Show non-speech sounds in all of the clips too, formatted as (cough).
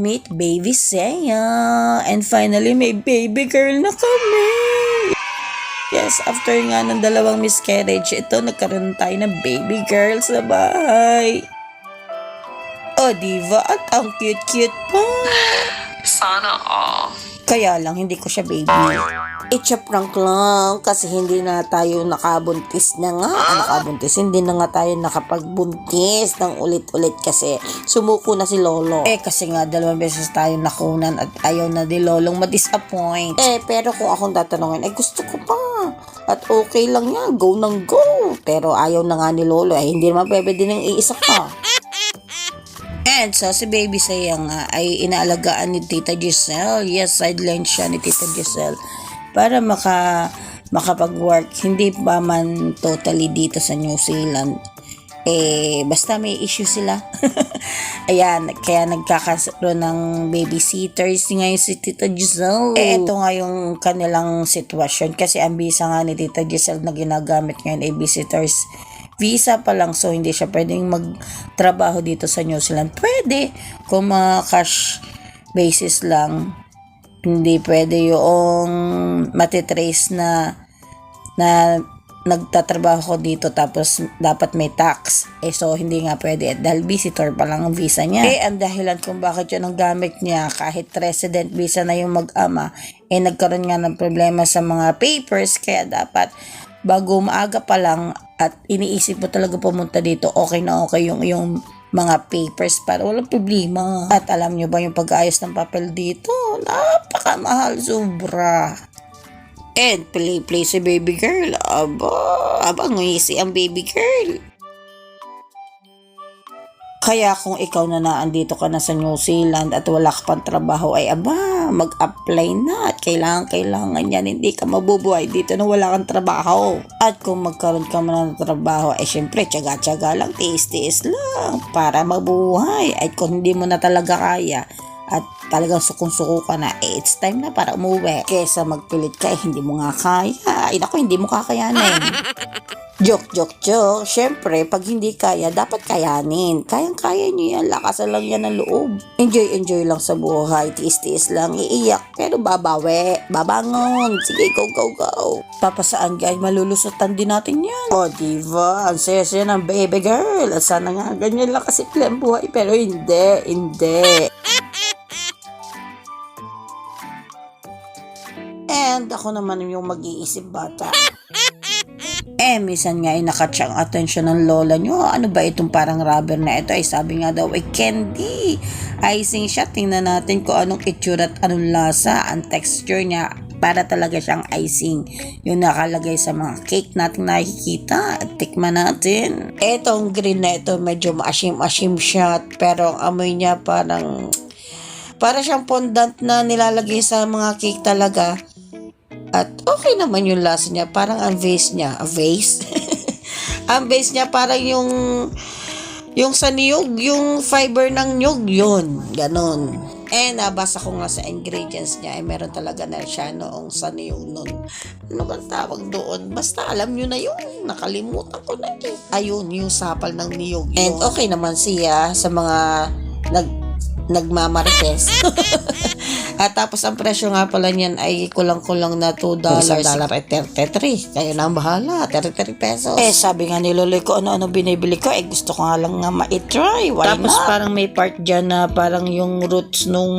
meet baby Seiya. And finally, may baby girl na kami. Yes, after nga ng dalawang miscarriage, ito nagkaroon tayo ng baby girl sa bahay. Oh, diva, at ang cute-cute pa. Sana all. Kaya lang, hindi ko siya baby. It's a prank lang kasi hindi na tayo nakabuntis na nga. Ah, nakabuntis, hindi na nga tayo nakapagbuntis ng ulit-ulit kasi sumuko na si Lolo. Eh kasi nga dalawang beses tayo nakunan at ayaw na ni Lolong ma-disappoint. Eh pero kung akong tatanungin, eh gusto ko pa. At okay lang yan, go nang go. Pero ayaw na nga ni Lolo, eh hindi naman pwede din ng iisa pa. And so, si Baby Saya nga ay inaalagaan ni Tita Giselle. Yes, sideline siya ni Tita Giselle para maka makapag-work. Hindi pa man totally dito sa New Zealand. Eh, basta may issue sila. (laughs) Ayan, kaya nagkakaroon ng babysitters ngayon si Tita Giselle. Eh, ito nga yung kanilang sitwasyon. Kasi ang visa nga ni Tita Giselle na ginagamit ngayon ay visitors visa pa lang so hindi siya pwedeng magtrabaho dito sa New Zealand. Pwede kung mga cash basis lang. Hindi pwede yung matitrace na na nagtatrabaho ko dito tapos dapat may tax. Eh so hindi nga pwede dahil visitor pa lang ang visa niya. Eh ang dahilan kung bakit yun ang gamit niya kahit resident visa na yung mag-ama eh nagkaroon nga ng problema sa mga papers kaya dapat bago maaga pa lang at iniisip mo talaga pumunta dito, okay na okay yung, yung mga papers para walang problema. At alam nyo ba yung pag-ayos ng papel dito? Napakamahal, sobra. And play play si baby girl. Aba, aba ngisi ang baby girl. Kaya kung ikaw na naandito ka na sa New Zealand at wala ka pang trabaho ay aba, mag-apply na at kailangan kailangan yan. Hindi ka mabubuhay dito na wala kang trabaho. At kung magkaroon ka man ng trabaho ay syempre tsaga-tsaga lang, tiis-tiis lang para mabuhay. At kung hindi mo na talaga kaya, at talagang sukong-suko ka na, eh, it's time na para umuwi. Kesa magpilit ka, eh, hindi mo nga kaya. Ay, naku, hindi mo kakayanin. (laughs) Joke, joke, joke. Siyempre, pag hindi kaya, dapat kayanin. Kayang-kaya nyo yan. Lakasan lang yan ng loob. Enjoy, enjoy lang sa buhay. Tiis-tiis lang. Iiyak. Pero babawi. Babangon. Sige, go, go, go. Papasaan guys, malulusutan din natin yan. O, oh, diva. Ang saya-saya ng baby girl. At sana nga ganyan lang kasi ang buhay. Pero hindi, hindi. And ako naman yung mag-iisip bata. (laughs) Eh, minsan nga ay nakatsa ang atensyon ng lola nyo. Ano ba itong parang rubber na ito? Ay sabi nga daw, ay candy. Icing siya. Tingnan natin kung anong itsura at anong lasa. Ang texture niya, para talaga siyang icing. Yung nakalagay sa mga cake natin nakikita. Tikman natin. Etong green na ito, medyo maasim-asim siya. Pero ang amoy niya parang... Para siyang fondant na nilalagay sa mga cake talaga. At okay naman yung lasa niya. Parang ang vase niya. A vase? (laughs) ang vase niya parang yung yung sa niyog, yung fiber ng niyog, yun. Ganon. Eh, nabasa ko nga sa ingredients niya, eh, meron talaga na siya noong sa niyog nun. Ano bang tawag doon? Basta alam nyo na yun. Nakalimutan ko na eh. Ayun, yung sapal ng niyog. And okay naman siya sa mga nag nagmamarites. (laughs) At tapos ang presyo nga pala niyan ay kulang-kulang na 2 dollars. dollar ay 33. Kayo na ang bahala. 33 pesos. Eh sabi nga ni Loloy ko ano-ano binibili ko. Eh gusto ko nga lang nga ma-try. Why tapos not? parang may part dyan na parang yung roots nung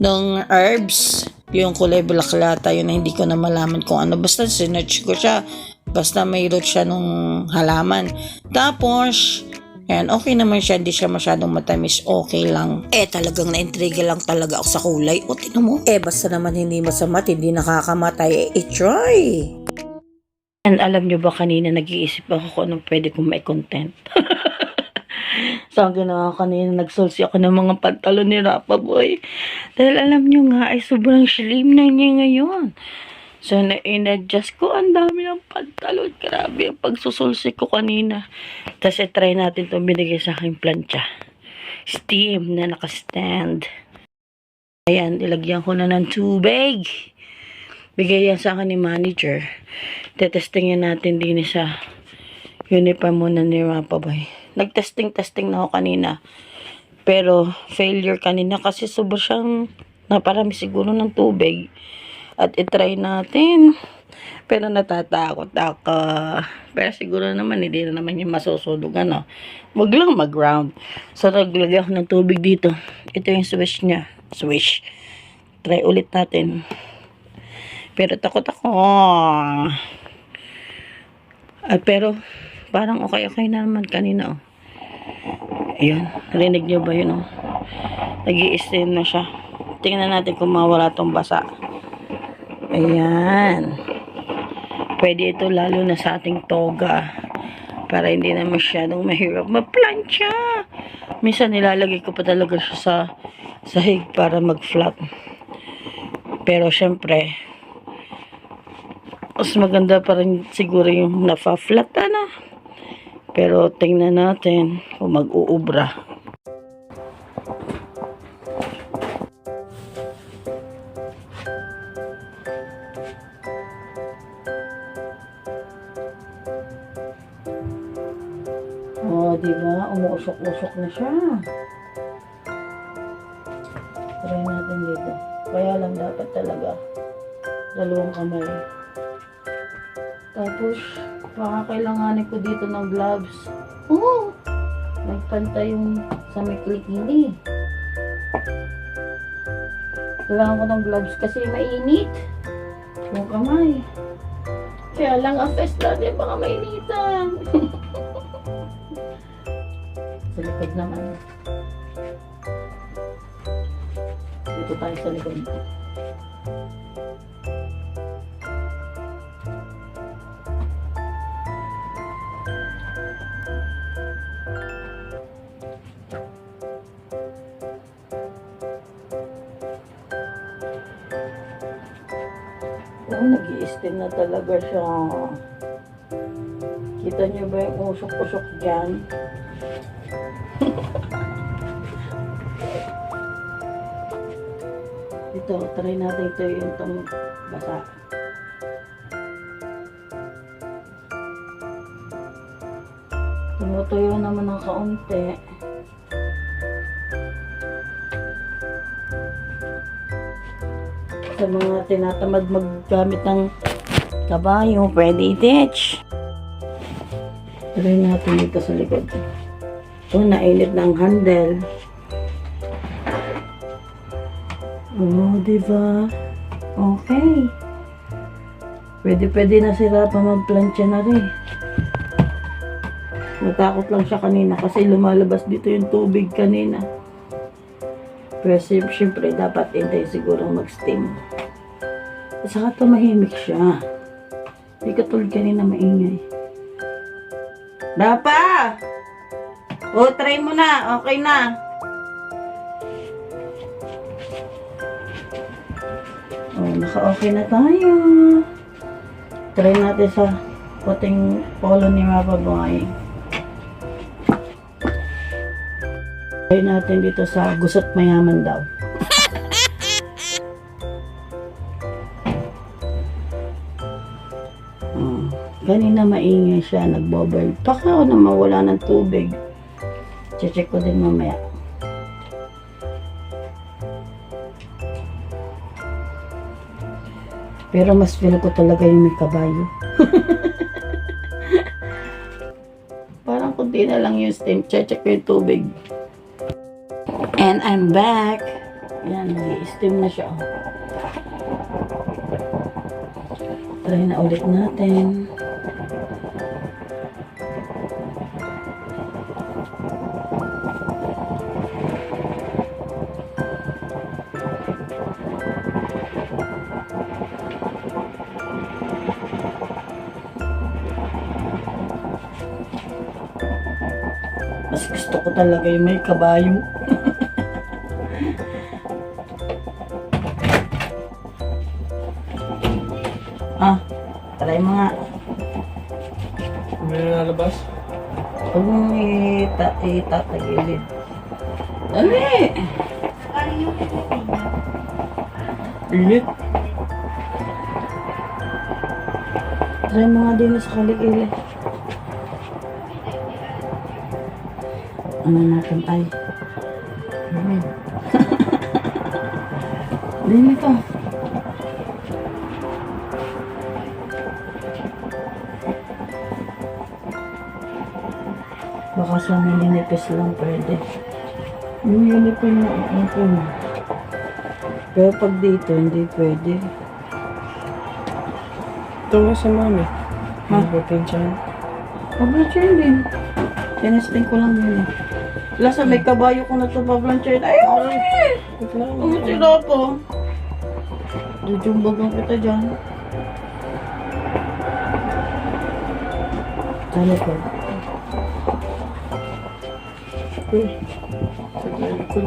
nung herbs. Yung kulay bulaklata. Yun na hindi ko na malaman kung ano. Basta sinerch ko siya. Basta may root siya nung halaman. Tapos, Ayan, okay naman siya, hindi siya masyadong matamis, okay lang. Eh, talagang na-intriga lang talaga ako sa kulay. O, tinan mo. Eh, basta naman hindi masama, hindi nakakamatay, eh, i-try. And alam nyo ba kanina nag-iisip ako kung anong pwede kong may content. so, (laughs) ang ginawa ko kanina, nagsulsi ako ng mga pantalon ni Rapa Boy. Dahil alam nyo nga, ay sobrang slim na niya ngayon. So, na-adjust ko. Ang dami ng pantalon. Grabe ang pagsusulsi ko kanina. Tapos, try natin itong binigay sa aking plancha. Steam na nakastand. Ayan, ilagyan ko na ng tubig. Bigay yan sa akin ni manager. Tetestingin natin din sa uniform muna ni Rapaboy. Nag-testing-testing na ako kanina. Pero failure kanina kasi sobra siyang naparami siguro ng tubig. At itry natin. Pero natatakot ako. Pero siguro naman hindi na naman yung masusunog ano. Wag lang mag-ground. So naglagay ako ng tubig dito. Ito yung switch niya. Swish. Try ulit natin. Pero takot ako. At pero parang okay okay na naman kanina oh. Ayan, rinig niyo ba yun oh? nag steam na siya. Tingnan natin kung mawala tong basa. Ayan. Pwede ito lalo na sa ating toga. Para hindi na masyadong mahirap maplansya. Minsan nilalagay ko pa talaga siya sa sahig para mag-flat. Pero syempre, mas maganda pa rin siguro yung nafa-flat na. Pero tingnan natin kung mag-uubra. Di ba? Umuusok-usok na siya. Try natin dito. Kaya lang dapat talaga dalawang kamay. Tapos, baka kailanganin ko dito ng gloves. Oo! Nagpantay yung sa may kilikili. Kailangan ko ng gloves kasi mainit. Yung kamay. Kaya lang ang face natin baka mainitan. (laughs) sa likod naman. Dito tayo sa likod. Oh, nag steam na talaga siya. Kita niyo ba yung usok-usok dyan? Ito, try natin ito yung itong basa. Tumutuyo naman ng kaunti. Sa mga tinatamad maggamit ng kabayo, pwede i-ditch. Try natin dito sa likod. Ito, nainit ng handle. Oo, di ba? Okay. Pwede, pwede na sila pa magplansya na rin. Natakot lang siya kanina kasi lumalabas dito yung tubig kanina. Pero syempre, dapat hintay siguro mag-steam. At saka tumahimik siya. Hindi ka tulad kanina maingay. Dapa! O, try mo na. Okay na. Oh, naka-okay na tayo. Try natin sa puting polo ni Mapa Boy. Try natin dito sa gusot mayaman daw. (laughs) Oh, kanina maingay siya, nagbobel. Baka ako na mawala ng tubig. Check ko din mamaya. Pero mas feel ko talaga yung may kabayo. (laughs) Parang kunti na lang yung steam. Check ko yung tubig. And I'm back. Yan, nag-steam na siya. oh. Try na ulit natin. Gusto ko talaga yung may kabayo. (laughs) ah, try mo nga. May nalabas? Huwag mong ita itatagilid. Dali! Init? Try mo nga din sa kaligili. ano natin ay hmm. (laughs) ayan din ito baka sa nilinipis lang pwede yung uniform na uniform pero pag dito hindi pwede tungo sa mami ha? Ano ba, Pinsan? Pag-return din. Tinastin ko lang yun eh. Lasa may kabayo ko na ito pablanchain. Ay, okay! Ang sila po. Jujumbagan kita dyan. Sana po. Uy. Sagay ko.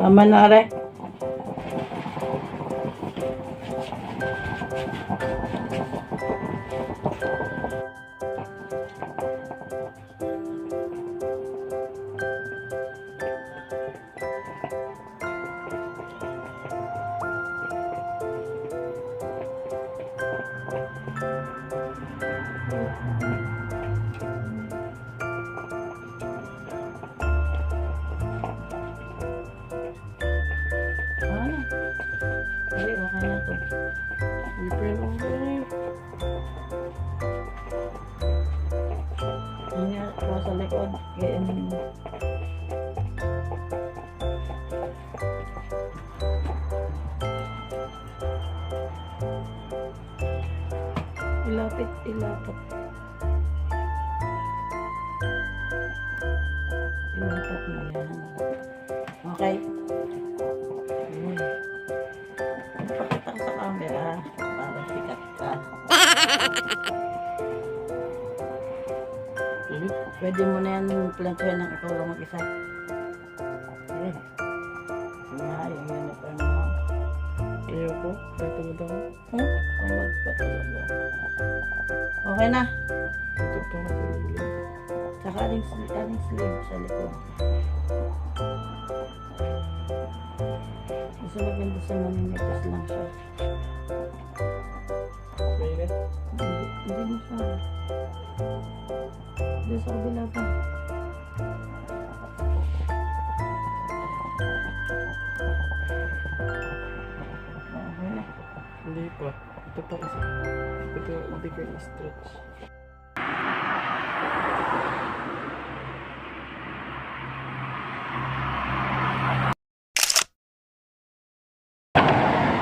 Tama na re. Eh. Ano nga, ako sa likod. Um, ilapit, ilapit. Ilapit mo yan. Okay? Init. Pwede mo na yan planchahin ng ikaw lang mag-isa. Eh. Nga, yung uniform mo. Ayoko. Tatawad ako. Huh? Tamad pa talaga. Okay na. Ito pa ako. Saka aling, aling sleeve sa likod. Kasi maganda sa maninipis lang siya. Mainit. Hindi, hindi siya. Doon sa kabila pa. Okay na. Hindi pa. Ito pa kasi. Ito, hindi ko i-stretch.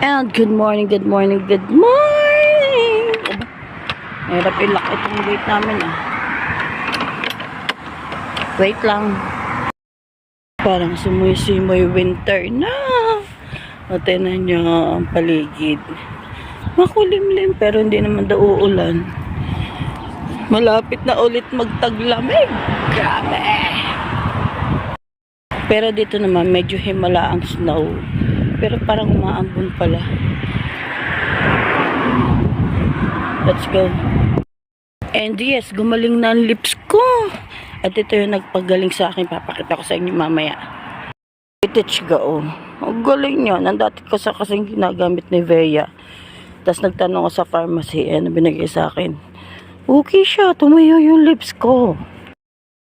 And good morning, good morning, good morning! Mahirap ilak itong gate namin ah. Wait lang. Parang sumuy-simoy winter na. O tinan nyo ang paligid. Makulimlim pero hindi naman daw uulan. Malapit na ulit magtaglamig. Grabe! Pero dito naman medyo himala ang snow. Pero parang umaambon pala. Let's go. And yes, gumaling na ang lips ko. At ito yung nagpagaling sa akin. Papakita ko sa inyo mamaya. Itich ga oh. Ang galing niya. Nandati ko sa kasing ginagamit ni Veya. Tapos nagtanong ko sa pharmacy. Ano binigay sa akin. Okay siya. Tumayo yung lips ko.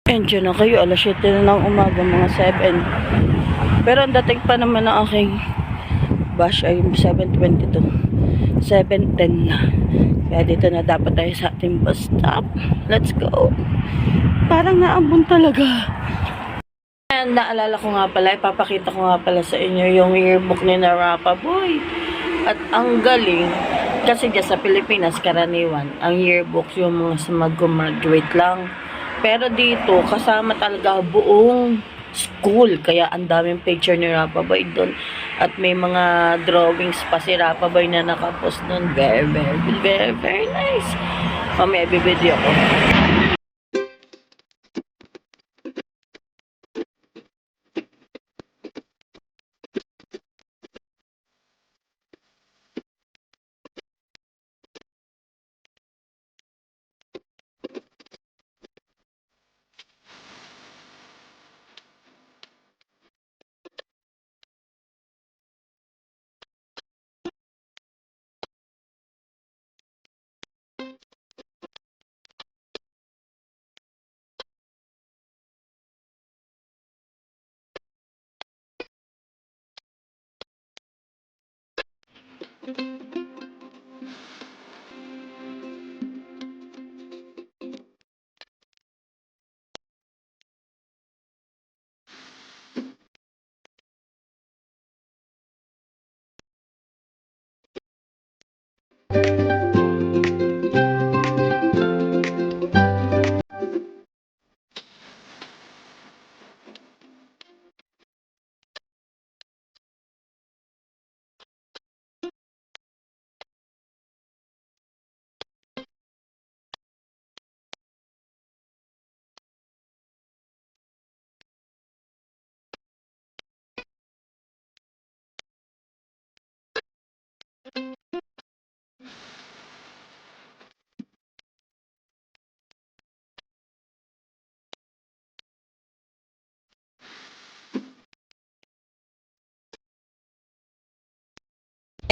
And yun na kayo. Alas 7 na ng umaga. Mga 7. Pero ang dating pa naman ng aking bash ay 7.22. 7.10 na. Kaya dito na dapat tayo sa ating bus stop. Let's go. Parang naambon talaga. And naalala ko nga pala, ipapakita ko nga pala sa inyo yung yearbook ni Narapa Boy. At ang galing, kasi dyan sa Pilipinas, karaniwan, ang yearbook yung mga mag-graduate lang. Pero dito, kasama talaga buong school. Kaya ang daming picture ni Rapa Boy doon. At may mga drawings pa si Rapa Boy na nakapost doon. Very, very, very, very nice. Mamaya, bibideo ko.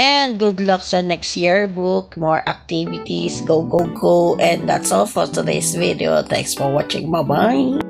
And good luck sa next yearbook, more activities, go, go, go. And that's all for today's video. Thanks for watching. Bye-bye.